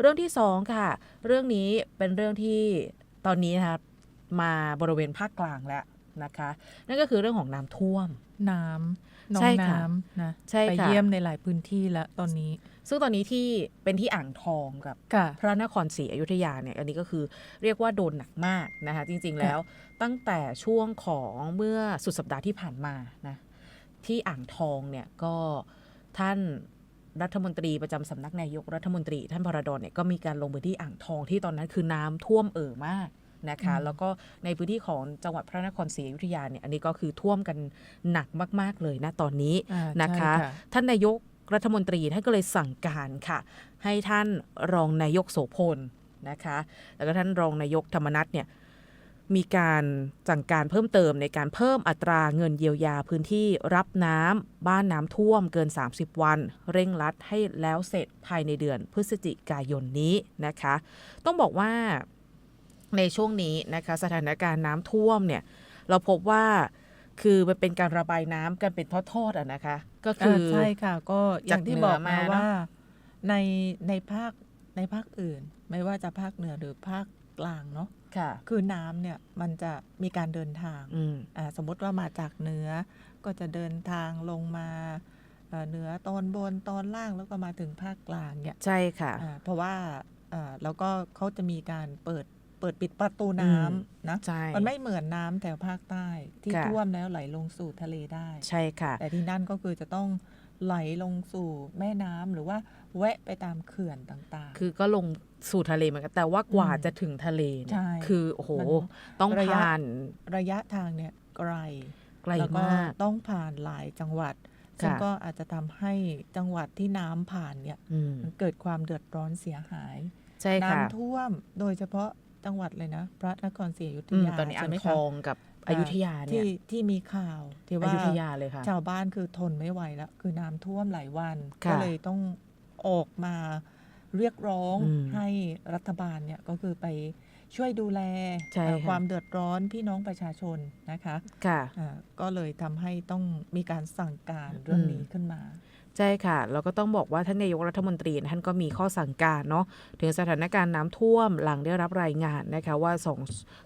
เรื่องที่สองค่ะ เรื่องนี้เป็นเรื่องที่ตอนนี้นะคะมาบริเวณภาคกลางแล้วนะคะ นั่นก็คือเรื่องของน้ำท่วม น้ำน้อใช่งค่ะน้ำนะใช่ไปค่ะเยี่ยมในหลายพื้นที่แล้วตอนนี้ ซึ่งตอนนี้ที่เป็นที่อ่างทองกับค่ะพระนครศรีอยุธยาเนี่ยอันนี้ก็คือเรียกว่าโดนหนักมากนะคะจริงๆแล้วตั้งแต่ช่วงของเมื่อสุดสัปดาห์ที่ผ่านมานะที่อ่างทองเนี่ยก็ท่าน รัฐมนตรีประจำสำนักนายกรัฐมนตรี ท่านพระดอนเนี่ยก็มีการลงพื้นที่อ่างทองที่ตอนนั้นคือน้ำท่วมเอ่อมากนะคะอืมแล้วก็ในพื้นที่ของจังหวัดพระนครศรีอยุธยาเนี่ยอันนี้ก็คือท่วมกันหนักมาก ๆ เลยนะตอนนี้อ่านะคะใช่ท่านนายกรัฐมนตรีท่านก็เลยสั่งการค่ะ ให้ท่านรองนายกโสพลนะคะ แล้วก็ท่านรองนายกธรรมนัฐเนี่ย มีการสั่งการเพิ่มเติมในการเพิ่มอัตราเงินเยียวยาพื้นที่รับน้ำบ้านน้ำท่วมเกิน 30 วัน เร่งรัดให้แล้วเสร็จภายในเดือนพฤศจิกายนนี้นะคะ ต้องบอกว่าในช่วงนี้นะคะสถานการณ์น้ำท่วมเนี่ยเราพบว่าคือมันเป็นการระบายน้ำกันเป็นทอดๆอะนะคะ ก็คือาใช่ค่ะก็อย่างที่จากเหนือบอกมามาเนอะว่าในในภาคในภาคอื่น ไม่ว่าจะภาคเหนือหรือภาค กลางเนาะค่ะ คือน้ำเนี่ยมันจะมีการเดินทางอืม อ่าสมมติว่ามาจากเหนือก็จะเดินทางลงมาเอ่อเหนือตอนบนตอนล่างแล้วก็มาถึงภาคกลางเนี่ยใช่ค่ะ อ่าเพราะว่าอ่าแล้วก็เขาจะมีการเปิดเปิดปิดประตูน้ำนะ ใช่ มันไม่เหมือนน้ำแถวภาคใต้ที่ค่ะ ท่วมแล้วไหลลงสู่ทะเลได้ ใช่ค่ะ แต่ที่นั่นก็คือจะต้อง ไหลลงสู่แม่น้ำหรือว่าแวะไปตามเขื่อนต่างๆ คือก็ลงสู่ทะเลเหมือนกันแต่ว่ากว่าอืมจะถึงทะเลเนี่ใช่ยคือโอ้โหมันต้องระยะผ่านระยะทางเนี่ยไกลไกลแล้วก็มากต้องผ่านหลายจังหวัดซึ่งค่ะก็อาจจะทำให้จังหวัดที่น้ำผ่านเนี่ยอืมมันเกิดความเดือดร้อนเสียหายใช่ค่ะน้ำท่วมโดยเฉพาะจังหวัดเลยนะ พระนครศรีอยุธอืมยาตอนนี้อ่าใช่งไหมทคะองกับ อยุธยาเนี่ยที่ที่มีข่าวที่อว่ายุธยาเลยค่ะชาวบ้านคือทนไม่ไหวแล้ว คือน้ำท่วมหลายวันค่ะก็เลยต้องออกมาเรียกร้องอืมให้รัฐบาลเนี่ยก็คือไปช่วยดูแลใช่เอ่อค่ะความเดือดร้อนพี่น้องประชาชนนะคะ ค่ะอ่าก็เลยทำให้ต้องมีการสั่งการเรื่องนี้ขึ้นมา ใช่ค่ะ แล้วก็ต้องบอกว่าท่านนายกรัฐมนตรีท่านก็มีข้อสั่งการเนาะถึงสถานการณ์น้ำท่วมหลังได้รับรายงานนะคะว่าสอง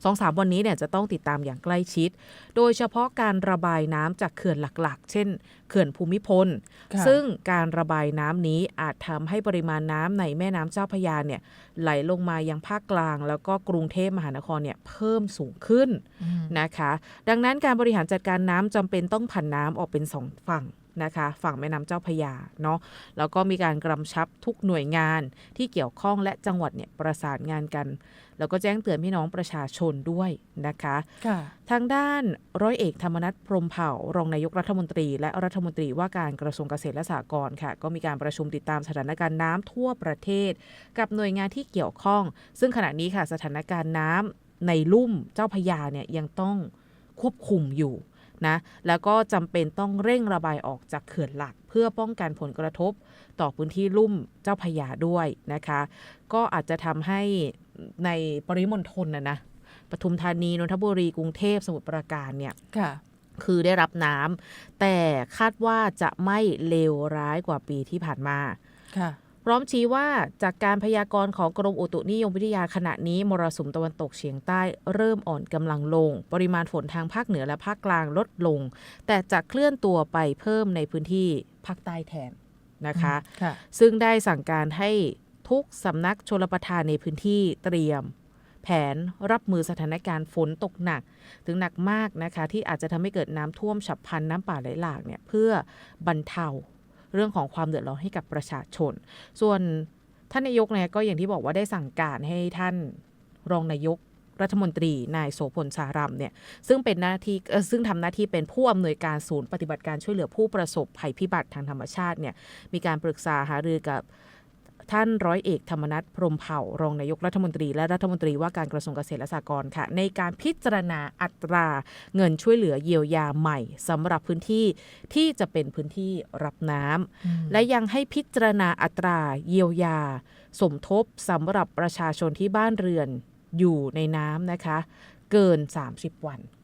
สองสามวันนี้เนี่ยจะต้องติดตามอย่างใกล้ชิด โดยเฉพาะการระบายน้ำจากเขื่อนหลักๆ เช่น เขื่อนภูมิพลค่ะซึ่งการระบายน้ำนี้อาจทำให้ปริมาณน้ำในแม่น้ำเจ้าพระยาเนี่ยไหลลงมายังภาคกลาง แล้วก็กรุงเทพมหานครเนี่ยเพิ่มสูงขึ้นอืมนะคะ ดังนั้นการบริหารจัดการน้ำจำเป็นต้องผันน้ำออกเป็นสองฝั่ง นะคะ ฝั่งแม่น้ำเจ้าพระยาเนาะแล้วก็มีการกำชับทุกหน่วยงานที่เกี่ยวข้องและจังหวัดเนี่ยประสานงานกัน แล้วก็แจ้งเตือนพี่น้องประชาชนด้วยนะคะค่ะทางด้านร้อยเอกธรรมนัฐพรหมเผ่ารองนายกรัฐมนตรี และรัฐมนตรีว่าการกระทรวงเกษตรและสหกรณ์ค่ะ ก็มีการประชุมติดตามสถานการณ์น้ำทั่วประเทศ กับหน่วยงานที่เกี่ยวข้อง ซึ่งขณะนี้ค่ะสถานการณ์น้ำในลุ่มเจ้าพระยาเนี่ยยังต้องควบคุมอยู่ นะแล้วก็จำเป็นต้องเร่งระบายออกจากเขื่อนหลัก เพื่อป้องกันผลกระทบ ต่อพื้นที่ลุ่มเจ้าพระยาด้วยนะคะ ก็อาจจะทำให้ในปริมณฑลนะนะปทุมธานีนนทบุรีกรุงเทพสมุทรปราการเนี่ยค่ะคือได้รับน้ำแต่คาดว่าจะไม่เลวร้ายกว่าปีที่ผ่านมาค่ะ พร้อมชี้ว่าจากการพยากรณ์ของกรมอุตุนิยมวิทยาขณะนี้มรสุมตะวันตกเฉียงใต้เริ่มอ่อนกำลังลง ปริมาณฝนทางภาคเหนือและภาคกลางลดลง แต่จะเคลื่อนตัวไปเพิ่มในพื้นที่ภาคใต้แทนนะคะค่ะซึ่งได้สั่งการให้ทุกสำนักชลประทานในพื้นที่เตรียม แผนรับมือสถานการณ์ฝนตกหนัก ถึงหนักมากนะคะ ที่อาจจะทำให้เกิดน้ำท่วมฉับพลันน้ำป่าไหลหลากเนี่ยเพื่อบรรเทา เรื่องของความเดือดร้อนให้กับประชาชน ส่วนท่านนายกเนี่ยก็อย่างที่บอกว่าได้สั่งการให้ท่านรองนายกรัฐมนตรีนายโสพลสารัมเนี่ยซึ่งเป็นหน้าที่ซึ่งทำหน้าที่เป็นผู้อำนวยการศูนย์ปฏิบัติการช่วยเหลือผู้ประสบภัยพิบัติทางธรรมชาติเนี่ยมีการปรึกษาหารือกับ ท่านร้อยเอกธรรมนัฐพรหมเผ่ารองนายกรัฐมนตรีและรัฐมนตรีว่าการกระทรวงเกษตรและสหกรณ์ค่ะ ในการพิจารณาอัตราเงินช่วยเหลือเยียวยาใหม่สำหรับพื้นที่ที่จะเป็นพื้นที่รับน้ำและยังให้พิจารณาอัตราเยียวยา สมทบสำหรับประชาชนที่บ้านเรือนอยู่ในน้ำนะคะ เกิน 30 วันอืมค่ะ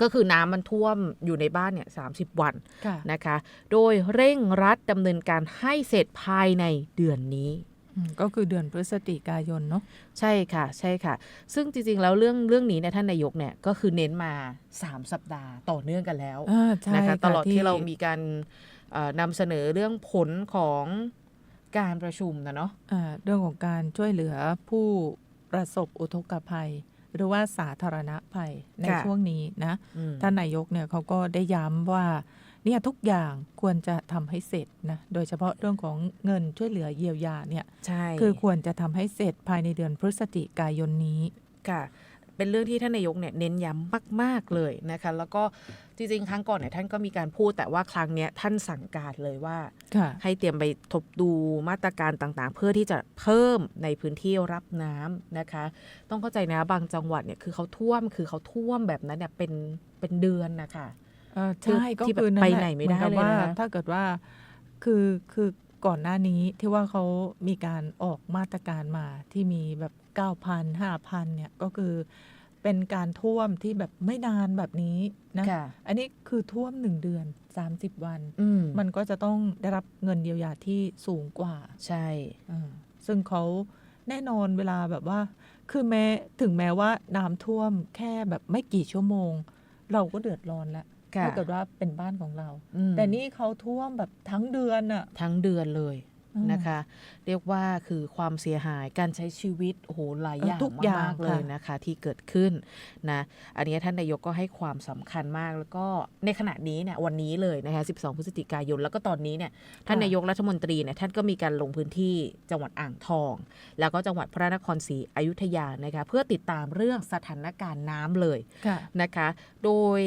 ก็คือน้ำมันท่วมอยู่ในบ้านเนี่ยสวันค่ะนะคะ โดยเร่งรัดดำเนินการให้เสร็จภายในเดือนนี้อืมก็คือเดือนพฤศจิกายนเนาะใช่ค่ะใช่ค่ะ ซึ่งจริง ๆ แล้วเรื่องเรื่องนี้เนี่ยท่านนายกเนี่ยก็คือเน้นมา 3 สัปดาห์ต่อเนื่องกันแล้วอ่าใช่นะคะค่ะตลอดที่เรามีการเอ่อนำเสนอเรื่องผลของการประชุมนะเนาะอ่าเรื่องของการช่วยเหลือผู้ประสบอุทกภัย หรือว่าสาธารณภัยในค่ะช่วงนี้นะอืม ท่านนายกเนี่ยเขาก็ได้ย้ำว่าเนี่ยทุกอย่างควรจะทำให้เสร็จนะโดยเฉพาะเรื่องของเงินช่วยเหลือเยียวยาเนี่ยใช่คือควรจะทำให้เสร็จภายในเดือนพฤศจิกายนนี้ ค่ะ เป็นเรื่องที่ท่านนายกเนี่ยเน้นย้ำมาก ๆ เลยนะคะ แล้วก็จริงๆ ครั้งก่อนเนี่ยท่านก็มีการพูดแต่ว่าครั้งเนี้ยท่านสั่งการเลยว่าค่ะให้เตรียมไปทบดูมาตรการต่างๆ เพื่อที่จะเพิ่มในพื้นที่รับน้ำนะคะ ต้องเข้าใจนะบางจังหวัดเนี่ยคือเขาท่วมคือเขาท่วมแบบนั้นเนี่ยเป็นเป็นเดือนนะคะเอ่อคือใช่ก็ที่แบบคือนั่นไปแหละไหนไม่ได้เหอนกับเลยว่านะคะถ้าเกิดว่าคือคือก่อนหน้านี้ที่ว่าเขามีการออกมาตรการมาที่มีแบบ 9,000 5,000เนี่ยก็คือเป็นการท่วมที่แบบไม่นานแบบนี้นะค่ะอันนี้คือท่วมหนึ่งเดือน 30 วันอืมมันก็จะต้องได้รับเงินเยียวยาที่สูงกว่า ใช่อ่าซึ่งเขาแน่นอนเวลาแบบว่า คือแม้ถึงแม้ว่าน้ำท่วมแค่แบบไม่กี่ชั่วโมง เราก็เดือดร้อนแล้วค่ะถ้าเกิดว่าเป็นบ้านของเราอืมแต่นี่เขาท่วมแบบทั้งเดือนอะทั้งเดือนเลยอืม นะคะ เรียกว่าคือความเสียหายการใช้ชีวิตโอ้โหหลายเอออย่างทุกอย่างมากๆเลยค่ะนะคะที่เกิดขึ้นนะอันนี้ท่านนายกก็ให้ความสำคัญมากแล้วก็ในขณะนี้เนี่ยวันนี้เลยนะคะ 12 พฤศจิกายน แล้วก็ตอนนี้เนี่ยท่านนายกรัฐมนตรีเนี่ยท่านก็มีการลงพื้นที่จังหวัดอ่างทอง แล้วก็จังหวัดพระนครศรีอยุธยานะคะเพื่อติดตามเรื่องสถานการณ์น้ำเลยค่ะนะคะ โดย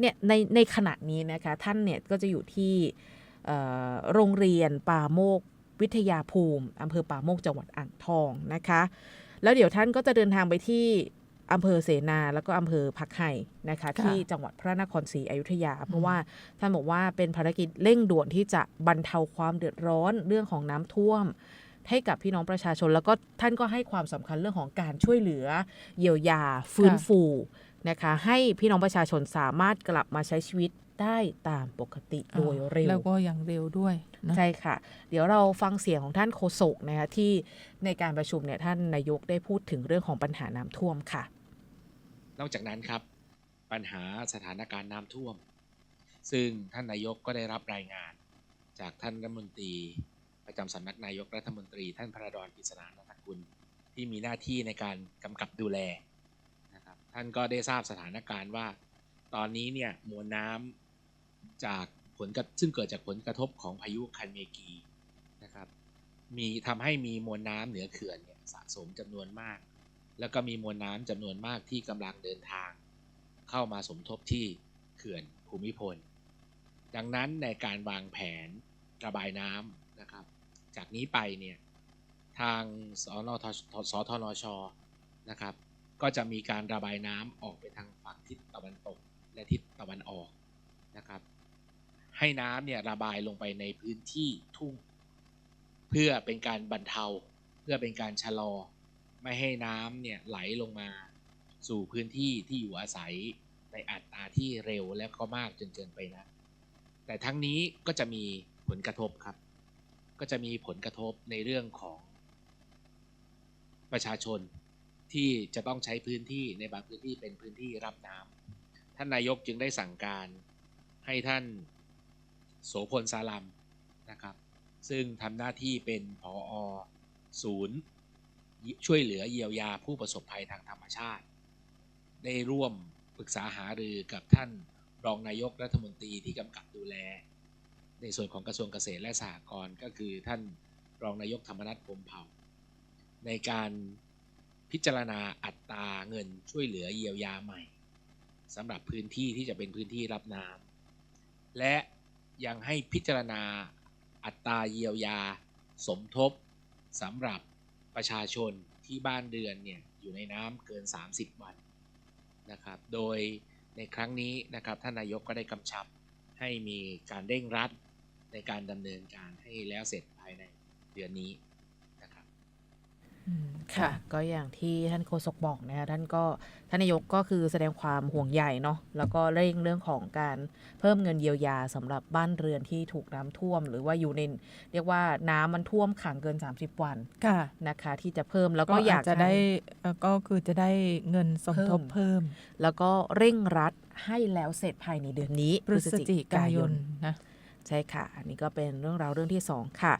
เนี่ยในในขณะนี้นะคะท่านเนี่ยก็จะอยู่ที่เอ่อโรงเรียนป่าโมก วิทยาภูมิอำเภอป่าโมกจังหวัดอ่างทองนะคะ แล้วเดี๋ยวท่านก็จะเดินทางไปที่อำเภอเสนาแล้วก็อำเภอพักไห่นะคะค่ะที่จังหวัดพระนครศรีอยุธยา เพราะว่าท่านบอกว่าเป็นภารกิจเร่งด่วนที่จะบรรเทาความเดือดร้อนเรื่องของน้ำท่วม ให้กับพี่น้องประชาชน แล้วก็ท่านก็ให้ความสำคัญเรื่องของการช่วยเหลือ เยียวยาฟื้นฟู นะคะให้พี่น้องประชาชนสามารถกลับมาใช้ชีวิตได้ตามปกติโดยเร็ว แล้วก็อย่างเร็วด้วยนะใช่ค่ะ เดี๋ยวเราฟังเสียงของท่านโฆษกนะคะที่ในการประชุมเนี่ยท่านนายกได้พูดถึงเรื่องของปัญหาน้ำท่วมค่ะ นอกจากนั้นครับ ปัญหาสถานการณ์น้ำท่วม ซึ่งท่านนายกก็ได้รับรายงาน จากท่านรัฐมนตรี ประจำสำนักนายกรัฐมนตรี ท่านพระดอนพิศนานันทกุลที่มีหน้าที่ในการกำกับดูแลนะครับ ท่านก็ได้ทราบสถานการณ์ว่า ตอนนี้เนี่ยมวลน้ำจากผลกระซึ่งเกิดจากผลกระทบของพายุคันเมกีนะครับ มีทำให้มีมวลน้ำเหนือเขื่อนเนี่ยสะสมจำนวนมาก แล้วก็มีมวลน้ำจำนวนมากที่กำลังเดินทาง เข้ามาสมทบที่เขื่อนภูมิพล ดังนั้นในการวางแผนระบายน้ำนะครับ จากนี้ไปเนี่ยทางสนทสทนชนะครับ ก็จะมีการระบายน้ำออกไปทางฝั่งทิศตะวันตกและทิศตะวันออกนะครับ ให้น้ำเนี่ยระบายลงไปในพื้นที่ทุ่ง เพื่อเป็นการบรรเทา เพื่อเป็นการชะลอ ไม่ให้น้ำเนี่ยไหลลงมาสู่พื้นที่ที่อยู่อาศัยในอัตราที่เร็วและก็มากจนเกินไปนะ แต่ทั้งนี้ก็จะมีผลกระทบครับ ก็จะมีผลกระทบในเรื่องของประชาชน ที่จะต้องใช้พื้นที่ในบางพื้นที่เป็นพื้นที่รับน้ำท่านนายกจึงได้สั่งการให้ท่านโสพลสาลัมนะครับ ซึ่งทำหน้าที่เป็นผออศูนย์ ช่วยเหลือเยียวยาผู้ประสบภัยทางธรรมชาติ ได้ร่วมปรึกษาหารือกับท่านรองนายกรัฐมนตรีที่กำกับดูแล ในส่วนของกระทรวงเกษตรและสหกรณ์ก็คือท่านรองนายกธรรมนัฐพรมเผ่า ในการ พิจารณาอัตราเงินช่วยเหลือเยียวยาใหม่สำหรับพื้นที่ที่จะเป็นพื้นที่รับน้ำและยังให้พิจารณาอัตราเยียวยา สมทบสำหรับประชาชนที่บ้านเรือนเนี่ยอยู่ในน้ำเกิน 30 วันนะครับ โดยในครั้งนี้นะครับท่านนายกก็ได้กำชับให้มีการเร่งรัดในการดำเนินการให้แล้วเสร็จภายในเดือนนี้ ครับอืมค่ะ ก็อย่างที่ท่านโฆษกบอกนะคะท่านก็ท่านนายกก็คือแสดงความห่วงใยเนาะแล้วก็เร่งเรื่องของการเพิ่มเงินเยียวยาสำหรับบ้านเรือนที่ถูกน้ำท่วม หรือว่าอยู่ในเรียกว่าน้ำมันท่วมขังเกิน 30 วันค่ะนะคะ ที่จะเพิ่มแล้วก็ก็อยากอาจจะได้ให้เอ่อก็คือจะได้เงินสมทบเพิ่มเพิ่ม แล้วก็เร่งรัดให้แล้วเสร็จภายในเดือนนี้พฤศจิกายนนะใช่ค่ะ อันนี้ก็เป็นเรื่องราวเรื่องที่สองค่ะ